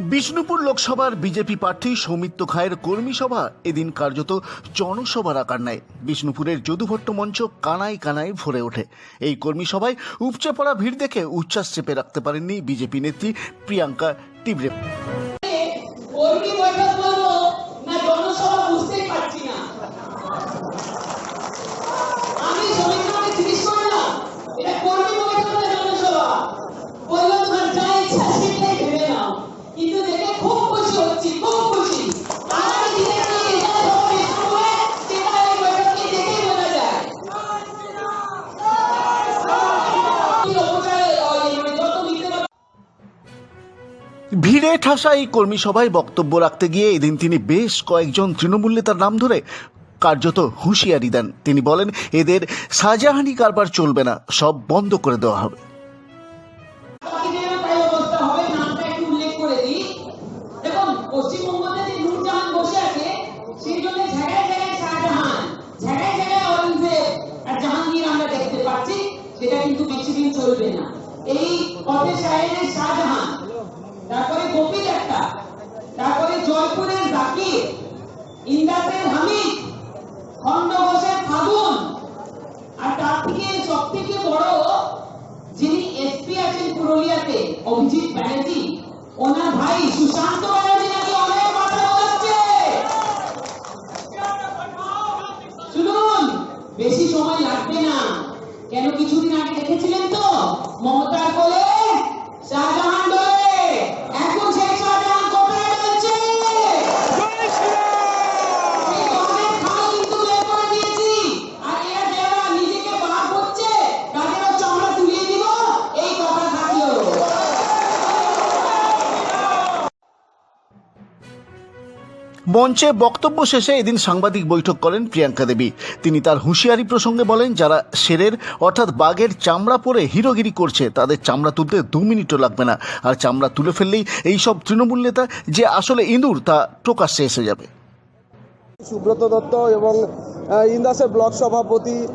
বিষ্ণুপুর লোকসভার বিজেপি প্রার্থী সৌমিত্র খায়ের কর্মী সভা এদিন কার্যত জনসভার আকার নেয়। বিষ্ণুপুরের যদুভট্ট মঞ্চ কানায় কানায় ভরে ওঠে। এই কর্মী সভায় উপচে পড়া ভিড় দেখে উচ্ছ্বাস চেপে রাখতে পারেননি বিজেপি নেত্রী প্রিয়াঙ্কা টিবরে ভিড়ে ঠাসা এই কর্মী সভায় বক্তব্য রাখতে গিয়ে এদিন তিনি বেশ কয়েকজন তৃণমূল নেতার নাম ধরে কার্যত হুঁশিয়ারি দেন। তিনি বলেন, এদের শাহজাহানি কারবার চলবে না, সব বন্ধ করে দেওয়া হবে। এই পথে সাহেবের শাহজাহান তারপরে গোপীর একটা, তারপরে জয়পুরের জাকির, ইন্দাসের হামিদ খন্ডঘোষের ফাগুন, আর তার থেকে সব থেকে বড় যিনি এসপি আছেন পুরুলিয়াতে, অভিজিৎ ব্যানার্জি, ওনার ভাই সুশান্ত ব্যানার্জি নাকি অনেক? মঞ্চে বক্তব্য শেষে এদিন সাংবাদিক বৈঠক করেন প্রিয়াঙ্কা দেবী। তিনি তার হুঁশিয়ারি প্রসঙ্গে বলেন, যারা শেরের, অর্থাৎ বাঘের চামড়া পরে হিরোগিরি করছে, তাদের চামড়া তুলতে দু মিনিটও লাগবে না। আর চামড়া তুলে ফেললেই এই সব তৃণমূল নেতা যে আসলে ইঁদুর, তা প্রকাশ্যে এসে যাবে। সুব্রত দত্ত এবং ইন্দাসের ব্লক সভাপতি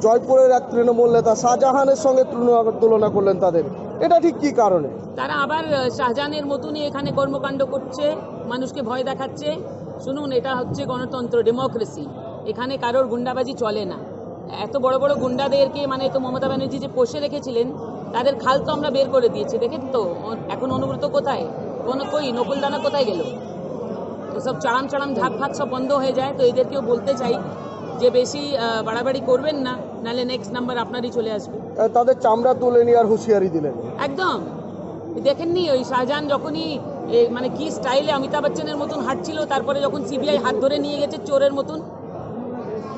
জয়পুরের এক তৃণমূল নেতা শাহজাহানের সঙ্গে তুলনা- তুলনা করলেন তাদের। এটা ঠিক কি কারণে? তারা আবার শাহজাহানের মতনই এখানে কর্মকাণ্ড করছে, মানুষকে ভয় দেখাচ্ছে। শুনুন, এটা হচ্ছে গণতন্ত্র ডেমোক্রেসি এখানে কারোর গুন্ডাবাজি চলে না। এত বড় বড় গুন্ডাদেরকে মানে তো মমতা ব্যানার্জি যে পোষে রেখেছিলেন, তাদের খাল তো আমরা বের করে দিয়েছি। দেখেন তো? এখন অনুব্রত কোথায়? কোন কই? নকুলদানা কোথায় গেল? সব চাড়াম চাড়াম ঝাঁক ফাঁক সব বন্ধ হয়ে যায়। তো এদেরকেও বলতে চাই যে বেশি বাড়াবাড়ি করবেন না নাহলে নেক্সট নাম্বার আপনারই চলে আসবে। তাদের চামড়া তুলে নিয়ে আর হুঁশিয়ারি দিলেন। একদম। দেখেননি ওই শাহজাহান যখনই মানে কি স্টাইলে অমিতাভ বচ্চনের মতন হাঁটছিল তারপরে যখন সিবিআই হাত ধরে নিয়ে গেছে চোরের মতন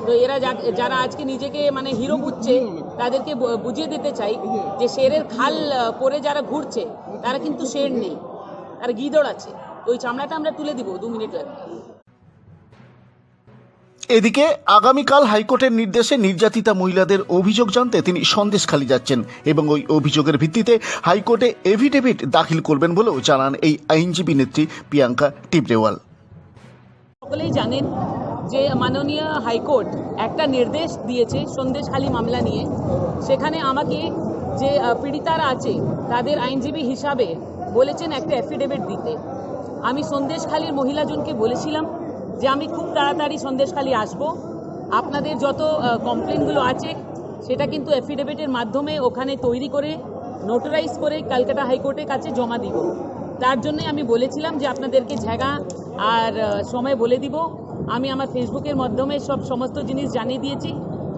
তো এরা যারা আজকে নিজেকে মানে হিরো বুঝছে তাদেরকে বুঝিয়ে দিতে চাই যে শেরের খাল পরে যারা ঘুরছে তারা কিন্তু শের নেই। তারা গিদড় আছে। ওই চামড়াটা আমরা তুলে দিব দু মিনিট লাগবে এদিকে আগামীকাল হাইকোর্টের নির্দেশে নির্যাতিতা মহিলাদের অভিযোগ জানতে তিনি সন্দেশখালী যাচ্ছেন এবং ওই অভিযোগের ভিত্তিতে হাইকোর্টে এভিডেভিট দাখিল করবেন বলেও জানান এই আইনজীবী নেত্রী প্রিয়াঙ্কা টিবরেওয়াল। সকলেই জানেন যে মাননীয় হাইকোর্ট একটা নির্দেশ দিয়েছে সন্দেশখালী মামলা নিয়ে। সেখানে আমাকে যে পীড়িতারা আছে, তাদের আইনজীবী হিসাবে বলেছেন একটা অ্যাফিডেভিট দিতে। আমি সন্দেশখালীর মহিলাজনকে বলেছিলাম যে আমি খুব তাড়াতাড়ি সন্দেশখালী আসব। আপনাদের যত কমপ্লেনগুলো আছে, সেটা কিন্তু অ্যাফিডেভিটের মাধ্যমে ওখানে তৈরি করে নোটারাইজ করে ক্যালকাটা হাইকোর্টের কাছে জমা দিব। তার জন্য আমি বলেছিলাম যে আপনাদেরকে জায়গা আর সময় বলে দিব। আমি আমার ফেসবুকের মাধ্যমে সব সমস্ত জিনিস জানিয়ে দিয়েছি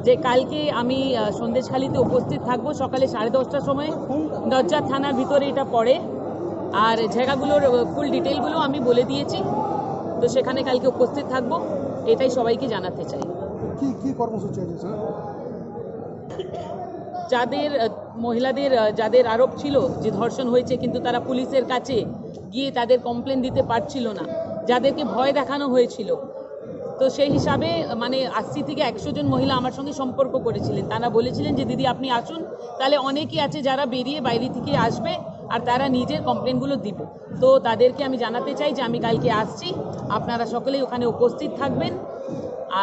যে কালকে আমি সন্দেশখালিতে উপস্থিত থাকব সকালে সাড়ে দশটার সময়। দরজা থানার ভিতরে এটা পড়ে। আর জায়গাগুলোর ফুল ডিটেলগুলো আমি বলে দিয়েছি। তো সেখানে কালকে উপস্থিত থাকব এটাই সবাইকে জানাতে চাই। কি কি কর্মসূচি আছে স্যার যাদের মহিলাদের যাদের আরোপ ছিল যে ধর্ষণ হয়েছে কিন্তু তারা পুলিশের কাছে গিয়ে তাদের কমপ্লেন দিতে পারছিল না যাদেরকে ভয় দেখানো হয়েছিল। তো সেই হিসাবে মানে আশি থেকে একশো জন মহিলা আমার সঙ্গে সম্পর্ক করেছিলেন। তারা বলেছিলেন যে দিদি আপনি আসুন। তাহলে অনেকেই আছে যারা বেরিয়ে বাইরে থেকে আসবে আর তারা নিজের কমপ্লেনগুলো দিবে। তো তাদেরকে আমি জানাতে চাই যে আমি কালকে আসছি। আপনারা সকলেই ওখানে উপস্থিত থাকবেন।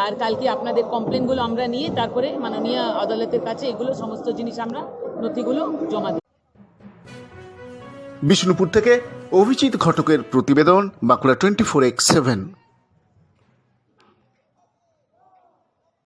আর কালকে আপনাদের কমপ্লেনগুলো আমরা নিয়ে তারপরে মাননীয় আদালতের কাছে এগুলো সমস্ত জিনিস আমরা নথিগুলো জমা দিই। বিষ্ণুপুর থেকে অভিজিৎ ঘটকের প্রতিবেদন Bankura twenty four x seven.